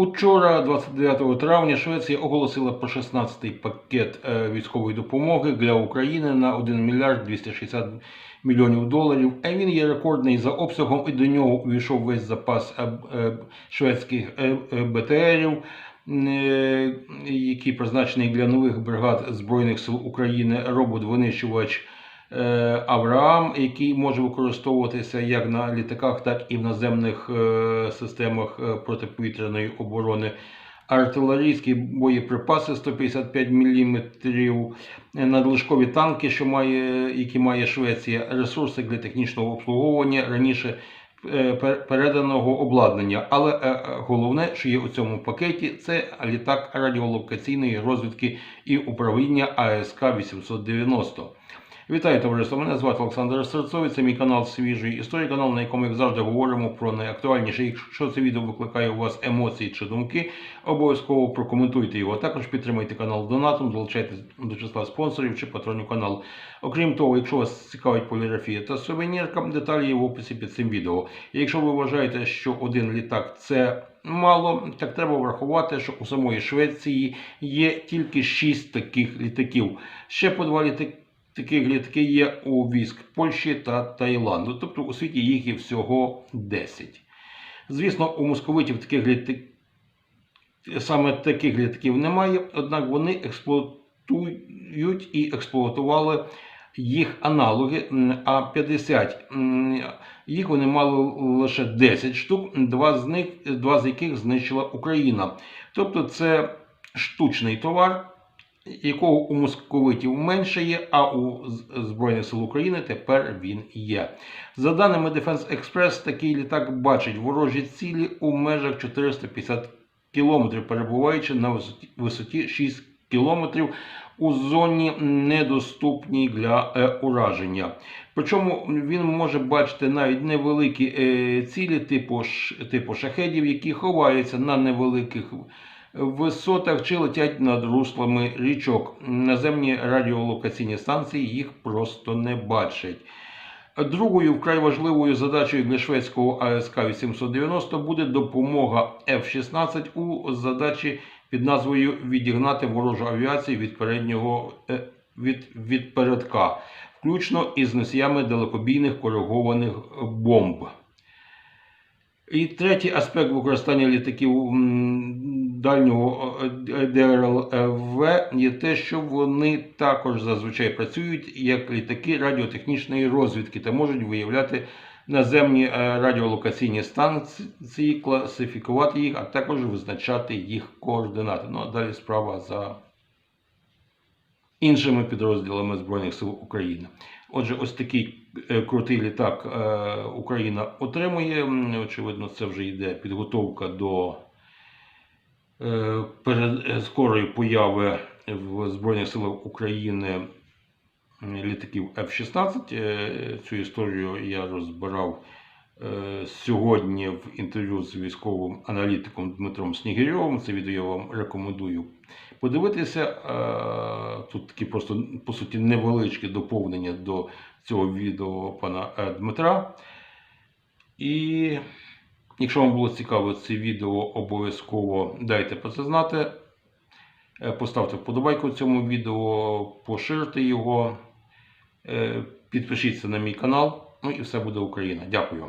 Учора, 29 травня, Швеція оголосила про 16-й пакет е, військової допомоги для України на 1 мільярд 260 мільйонів доларів. А він є рекордний за обсягом, і до нього увійшов весь запас е, е, шведських е, е, БТРів, е, який призначений для нових бригад Збройних сил України, робот-винищувач. Е, Авраам, який може використовуватися як на літаках, так і в наземних е, системах е, протиповітряної оборони. Артилерійські боєприпаси 155 мм, надлишкові танки, що має, які має Швеція, ресурси для технічного обслуговування раніше переданого обладнання. Але головне, що є у цьому пакеті, це літак радіолокаційної розвідки і управління АСК 890. Вітаю товариство! Мене звати Олександр Серцовий. Це мій канал Свіжої історії, канал, на якому як завжди говоримо про найактуальніше. Якщо це відео викликає у вас емоції чи думки, обов'язково прокоментуйте його. Також підтримайте канал донатом, долучайтесь до числа спонсорів чи патронів каналу. Окрім того, якщо вас цікавить поліграфія та сувенірка, деталі є в описі під цим відео. І якщо ви вважаєте, що один літак це мало, так треба врахувати, що у самої Швеції є тільки 6 таких літаків. Ще по два літаки. Таких літаки є у військ Польщі та Таїланду, тобто у світі їх є всього 10. Звісно, у московитів таких літаків саме таких літаків немає, однак вони експлуатують і експлуатували їх аналоги А-50. Їх вони мали лише 10 штук, два з них, два з яких знищила Україна. Тобто це штучний товар, якого у московитів менше є, а у Збройних сил України тепер він є. За даними Defense Express, такий літак бачить ворожі цілі у межах 450 кілометрів, перебуваючи на висоті, висоті 6 кілометрів у зоні недоступній для е, ураження. Причому він може бачити навіть невеликі е, цілі, типу, ш- типу шахедів, які ховаються на невеликих висотах чи летять над руслами річок. Наземні радіолокаційні станції їх просто не бачать. Другою вкрай важливою задачею для шведського АСК 890 буде допомога F-16 у задачі під назвою відігнати ворожу авіацію від переднього е, від, від передка, включно із носіями далекобійних коригованих бомб. І третій аспект використання літаків дальнього е, ДРЛВ є те, що вони також зазвичай працюють як літаки радіотехнічної розвідки та можуть виявляти наземні е, радіолокаційні станції, класифікувати їх, а також визначати їх координати. Ну а далі справа за іншими підрозділами Збройних сил України. Отже, ось такий е, крутий літак е, Україна отримує. Очевидно, це вже йде підготовка до е, перед е, скорої появи в Збройних силах України літаків F-16. Е, Цю історію я розбирав е, сьогодні в інтерв'ю з військовим аналітиком Дмитром Снігирьовим. Це відео я вам рекомендую подивитися. Е, Тут такі просто по суті невеличке доповнення до цього відео пана е, Дмитра. І якщо вам було цікаво це відео, обов'язково дайте про це знати. Е, Поставте вподобайку цьому відео, поширте його, е, підпишіться на мій канал. Ну і все буде Україна. Дякую.